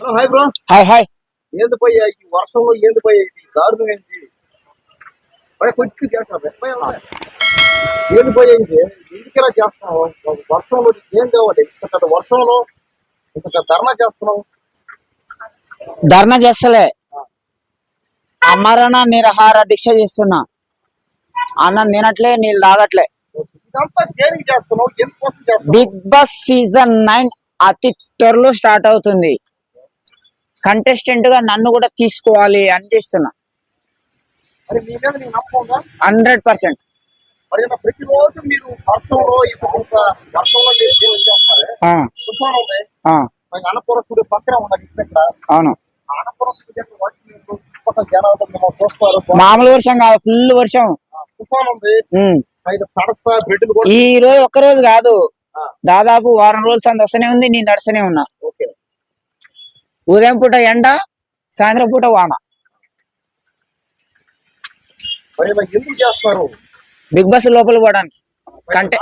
Hello hi bro. Hi hi. ఏంది పోయా ఈ వర్షంలో ఏంది పోయా ఇది దారుణం ఏంటి కొంచెం చేస్తాం ఏంది పోయా ఇది? ఎందుకు ఇలా చేస్తున్నావు వర్షంలో ఏం కావాలి? ఇంత వర్షంలో ఇంత ధర్నా చేస్తున్నావు? ధర్నా చేస్తలే. అమరణ నిరహార దీక్ష చేస్తున్నా. అన్నం తినట్లే నీళ్ళు తాగట్లే. బిగ్ బాస్ సీజన్ నైన్ అతి త్వరలో స్టార్ట్ అవుతుంది. కంటెస్టెంట్గా నన్ను కూడా తీసుకోవాలి అని చేస్తున్నా. Hundred percent. అవును. మామూలు వర్షం కాదు ఫుల్ వర్షం. ఈ రోజు ఒక్క రోజు కాదు. దాదాపు వారం రోజులు సంది వస్తూనే ఉంది నేను నడుస్తూనే ఉన్నా. ఉదయం పూట ఎండ సాయంత్రం పూట వాన. బిగ్ బాస్ లోపల పోవడానికి. కంటె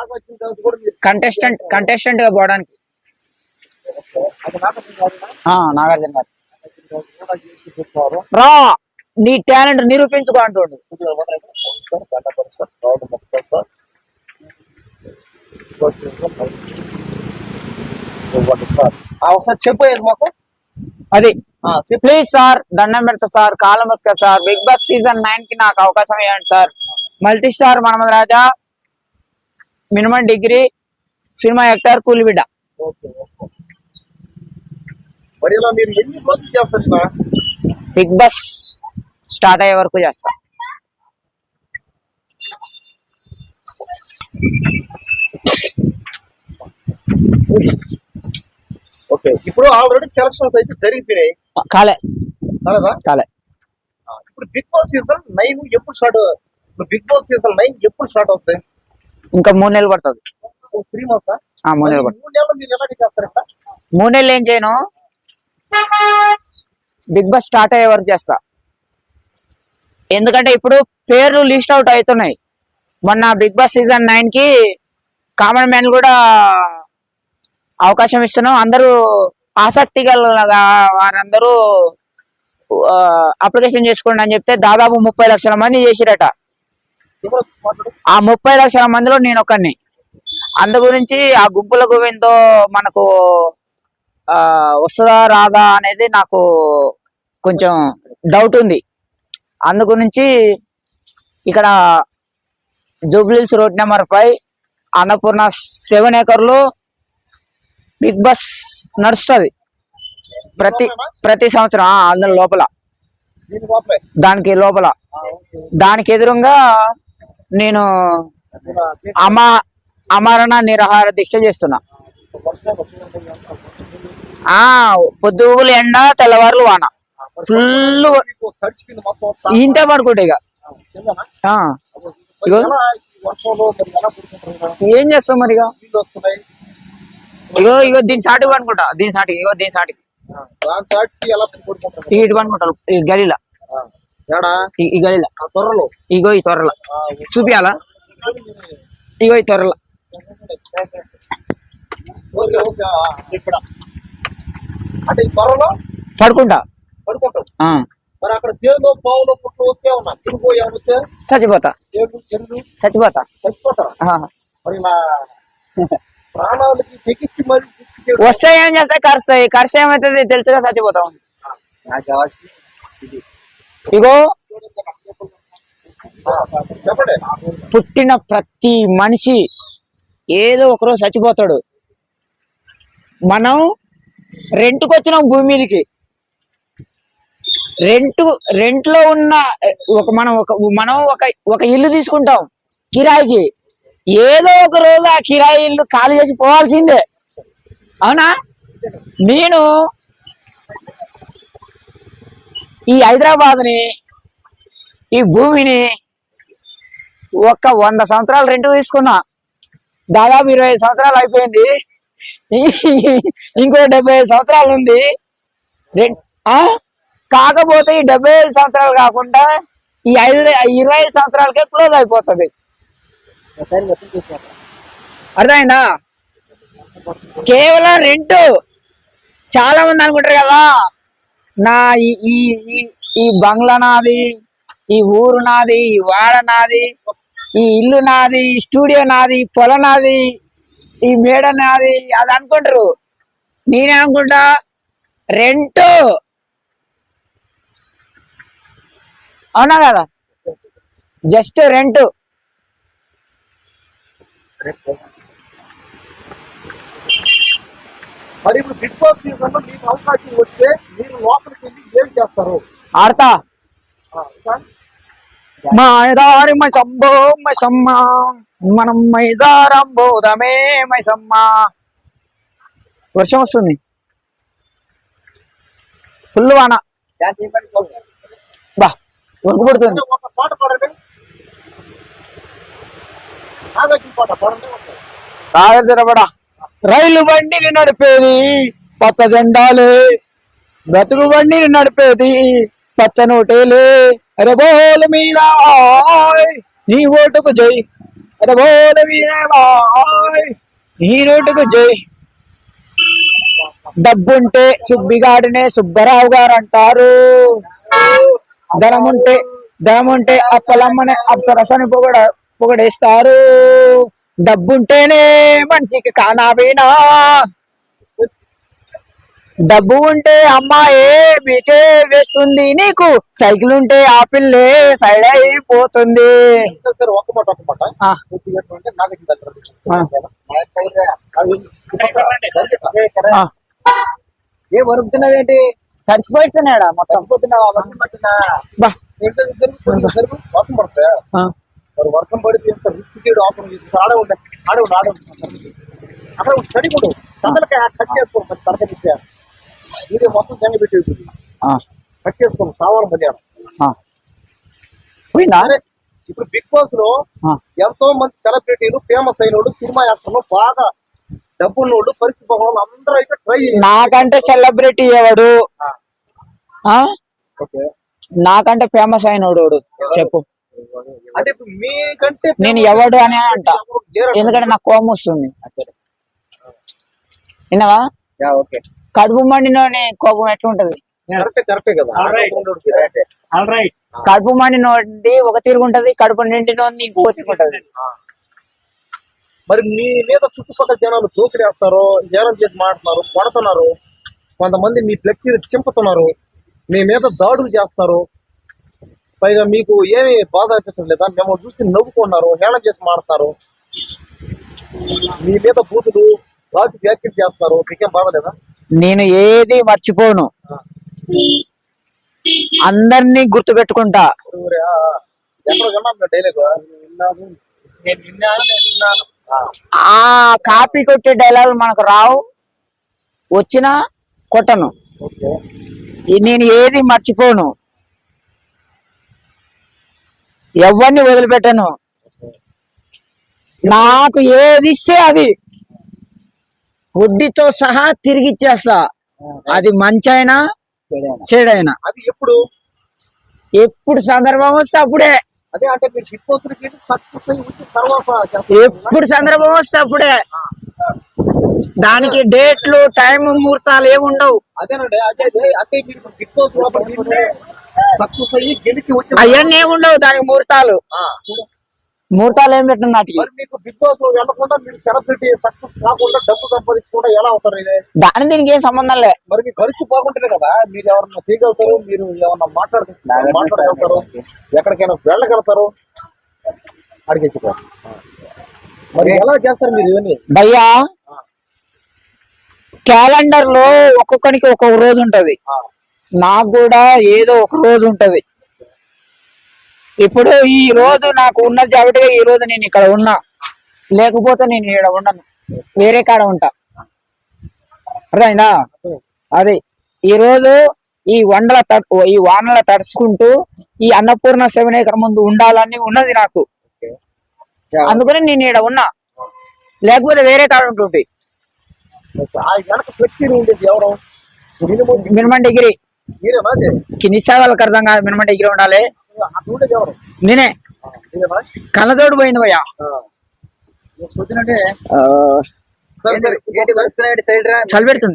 కంటెస్టెంట్ కంటెస్టెంట్గా పోవడానికి. నాగార్జున గారు రా నీ టాలెంట్ నిరూపించుకో అంటుండు. ఒకసారి చెప్పేది మాకు? అది. ప్లీజ్ సార్ దండం పెడతా సార్ కాలం సార్ బిగ్ బాస్ సీజన్ నైన్కి నాకు అవకాశం ఇవ్వండి సార్ మల్టీ స్టార్ మనమద రాజా మినిమం డిగ్రీ సినిమా యాక్టర్ కూలిబిడ్డ బిగ్ బాస్ స్టార్ట్ అయ్యే వరకు చేస్తా. ఓకే. ఇప్పుడు ఆల్రెడీ సెలక్షన్స్ అయితే జరిగిపోయినాయి. కాలే. కదా కాలే. ఇప్పుడు బిగ్ బాస్ సీజన్ నైన్ ఎప్పుడు స్టార్ట్ ఇప్పుడు బిగ్ బాస్ సీజన్ నైన్ ఎప్పుడు స్టార్ట్ అవుతాయి ఇంకా మూడు నెలలు పడుతుంది. Three months? మూడు నెలలు పడుతుంది చేస్తారు సార్? మూడు నెలలు ఏం చేయను? బిగ్ బాస్ స్టార్ట్ అయ్యే వరకు చేస్తా. ఎందుకంటే ఇప్పుడు పేర్లు లిస్ట్ అవుట్ అవుతున్నాయి. మొన్న బిగ్ బాస్ సీజన్ నైన్కి కామన్ మ్యాన్ కూడా అవకాశం ఇస్తున్నాం. అందరూ ఆసక్తి గల వారందరూ అప్లికేషన్ చేసుకోండి అని చెప్తే దాదాపు ముప్పై లక్షల మంది చేసిరట. ఆ ముప్పై లక్షల మందిలో నేను ఒకరిని అందు గురించి ఆ గుంపుల గోవిందో మనకు వస్తుందా రాదా అనేది నాకు కొంచెం డౌట్ ఉంది. అందు గురించి ఇక్కడ Jubilee Hills road number five Annapurna seven ఏకర్లు big boss నడుస్తుంది. ప్రతి ప్రతి సంవత్సరం ఆ, అందులో లోపల. దీని లోపలే? దానికి లోపల. దానికి ఎదురుగా నేను అమా అమరణ నిరహార దీక్ష చేస్తున్నా. పొద్దుగులు ఎండ తెల్లవారులు వాన. ఫుల్. ఇంటే పడుకుంటా ఇక. ఏం చేస్తాం మరి ఇక? నీళ్ళు వస్తున్నాయి. ఇగో ఇగో దీని సాటికి పనుకుంటా దీని సాటికి ఇగో దీని సాటికి. ఇటు ఈ గలీల. ఈ- గలీల. త్వరలో ఇగో ఈ త్వరల చూపియాలా? ఇగో ఈ త్వరల అంటే త్వరలో పడుకుంటా. పడుకుంటాం ఆ, మరి అక్కడ దేవుడు పావులు పుట్టు వస్తే ఉన్నా తిరుగు ఏమైనా వస్తే? చచ్చిపోతా. చెరువు చచ్చిపోతా. చచ్చిపోతారా? ఆ. మరి నా ప్రాణాలకి తెగించి మరి వస్తే ఏం చేస్తాయి కరుస్తాయి ఖర్చు ఏమవుతుంది తెలుసుగా చచ్చిపోతాం. నాకు కావాల్సింది ఇది. ఇగో చెప్పండి. పుట్టిన ప్రతి మనిషి ఏదో ఒకరోజు చచ్చిపోతాడు. మనం రెంట్కి వచ్చినాం భూమి మీదకి. రెంట్ రెంట్లో ఉన్న ఒక మనం ఒక మనం ఒక ఒక ఇల్లు తీసుకుంటాం కిరాయికి. ఏదో ఒక రోజు ఆ కిరాయి ఇల్లు ఖాళీ చేసి పోవాల్సిందే. అవునా? నేను ఈ హైదరాబాద్ని ఈ భూమిని ఒక వంద సంవత్సరాలు రెంట్ తీసుకున్నా. దాదాపు ఇరవై సంవత్సరాలు అయిపోయింది. ఇంకో డెబ్బై సంవత్సరాలు ఉంది. కాకపోతే ఈ డెబ్బై ఐదు సంవత్సరాలు కాకుండా ఈ ఐదు ఇరవై ఐదు సంవత్సరాలకే క్లోజ్ అయిపోతుంది. అర్థమైందా? కేవలం రెంట్. చాలా మంది అనుకుంటారు కదా నా ఈ ఈ ఈ- బంగ్లా నాది ఈ ఊరు నాది ఈ వాడ నాది ఈ ఇల్లు నాది ఈ స్టూడియో నాది ఈ పొలం నాది ఈ మేడ నాది అది అనుకుంటారు. నేనే అనుకుంటా రెంట్. అవునా కదా? Just rent. మరి ఇప్పుడు బిగ్ బాస్ సీజన్లో మీకు అవకాశం వస్తే మీరు లోపలికి వెళ్ళి ఏం చేస్తారు? ఆడతా? మాయదారి మైసమ్మ మైసమ్మ మనం మైదారం బోధమే మైసమ్మ వర్షం వస్తుంది. ఫుల్ వాన. బా ఉరుకు పుడుతుంది. ఒక పాట పాడండి. రైలు బండిని నడిపేది పచ్చ జెండాలే. బ్రతుకు బండిని నడిపేది పచ్చ నోటేలే. అరే బోల మీద నీ ఓటుకు జై. అరే బోల మీద నీ నోటుకు జై. డబ్బుంటే సుబ్బిగాడినే సుబ్బరావు గారు అంటారు ధనముంటే ధనముంటే అప్పలమ్మనే అప్సరసని పొగడారు పొగడేస్తారు. డబ్బుంటేనే మనిషికి కానాబీనా డబ్బు ఉంటే అమ్మాయే బీటే వేస్తుంది నీకు. సైకిల్ ఉంటే ఆ పిల్లే సైడ్ అయిపోతుంది. ఏ వరుకుతున్నావేంటి తడిసిపోతున్నాడా మొత్తం? మరి వర్షం పడితే ఎంత రిస్క్ చేయడం అవసరం లేదు ఆడే ఉండే ఆడే ఉండే ఆడే ఉండే. అక్కడ స్టడీ కూడా చందలకి కట్ చేసుకో మరి తరగతి వీడియో మొత్తం జంగ పెట్టి ఆ, కట్ చేసుకోండి కావాలి మధ్యాహ్నం. పోయిందా? ఇప్పుడు బిగ్ బాస్లో ఎంతో మంది సెలబ్రిటీలు ఫేమస్ అయినోడు సినిమా యాక్టర్లు బాగా డబ్బున్నోళ్ళు పరిస్థితి బాగున్న అందరూ అయితే ట్రై నాకంటే సెలబ్రిటీ ఎవడు? నాకంటే ఫేమస్ అయినోడు ఎవడు? చెప్పు. అంటే ఇప్పుడు మీకంటే నేను ఎవడు అని అంట. ఎందుకంటే నాకు కోపం వస్తుంది. విన్నావా? ఓకే. కడుపు మండినోని కోపం ఎట్లుంటది? కడుపు మండినోడి ఒక తీరు ఉంటది కడుపు నిండినోది ఇంకో తీరు ఉంటది. మరి మీ మీద చుట్టుపక్కల జనాలు తోకిరేస్తారు జనం చేసి మాట్లాడుతున్నారు కొడుతున్నారు కొంతమంది మీ ఫ్లెక్సీని చింపుతున్నారు మీ మీద దాడులు చేస్తారు పైగా మీకు ఏమి బాధ అనిపించడం లేదా? మిమ్మల్ని చూసి నవ్వుకున్నారు హేళన చేసి మాడతారు మీ మీద బూతులు రాజు వ్యాఖ్యలు చేస్తారు మీకేం బాధ లేదా? నేను ఏది మర్చిపోను. అందరినీ గుర్తు పెట్టుకుంటా ఆ, కాపీ కొట్టే డైలాగ్ మనకు రావు. వచ్చినా కొట్టను. నేను ఏది మర్చిపోను. ఎవరిని వదిలిపెట్టను. నాకు ఏది ఇస్తే అది. వడ్డీతో సహా తిరిగి ఇచ్చేస్తా. అది మంచి అయినా చెడైనా. అది ఎప్పుడు? ఎప్పుడు సందర్భం వస్తే అప్పుడే. ఎప్పుడు సందర్భం వస్తే అప్పుడే. దానికి డేట్లు టైం ముహూర్తాలు ఏమి ఉండవు అదేనండి అదే అంటే మీరు సక్సెస్ అయ్యి గెలిచి వచ్చిన అవన్నీ ఏమి ఉండవు దానికి ముహూర్తాలు. ముహూర్తాలు ఏం పెట్టిన నాటికి? మరి మీకు బిగ్ బాస్లో వెళ్ళకుండా మీరు సెలబ్రిటీ సక్సెస్ కాకుండా డబ్బు సంపాదించకుండా ఎలా అవుతారు? దాని దీనికి ఏం సంబంధం లే. మరి మీ పరిస్థితి బాగుంటుంది కదా మీరు ఎవరన్నా చేయగలుగుతారు మీరు ఏమన్నా మాట్లాడుకుంటారు మాట్లాడగలుగుతారు ఎక్కడికైనా వెళ్ళగలుగుతారు. అడిగేసి మరి ఎలా చేస్తారు మీరు ఇవన్నీ? భయ్యా క్యాలెండర్లో ఒక్కొక్కరికి ఒక్కొక్క రోజు ఉంటది. నాకు కూడా ఏదో ఒక రోజు ఉంటది. ఇప్పుడు ఈ రోజు నాకు ఉన్నది కాబట్టి ఈ రోజు నేను ఇక్కడ ఉన్నా. లేకపోతే నేను ఇక్కడ ఉండను. వేరే కాడ ఉంటా. అర్థమైందా? అది. ఈ రోజు ఈ వండల ఈ వానల తడుచుకుంటూ ఈ అన్నపూర్ణ సెవెన్ ముందు ఉండాలని ఉన్నది నాకు. అందుకని నేను ఇక్కడ ఉన్నా. లేకపోతే వేరే కాడ ఎవరు? Minimum degree. కింది వాళ్ళకి అర్థం కాదు మినిమం డిగ్రీ ఉండాలి. నేనే. కళ్ళతోడు పోయింది భయ్యా. పొద్దునంటే సరే సరే ఏంటి సైడ్ రా. చలి పెడుతుంది.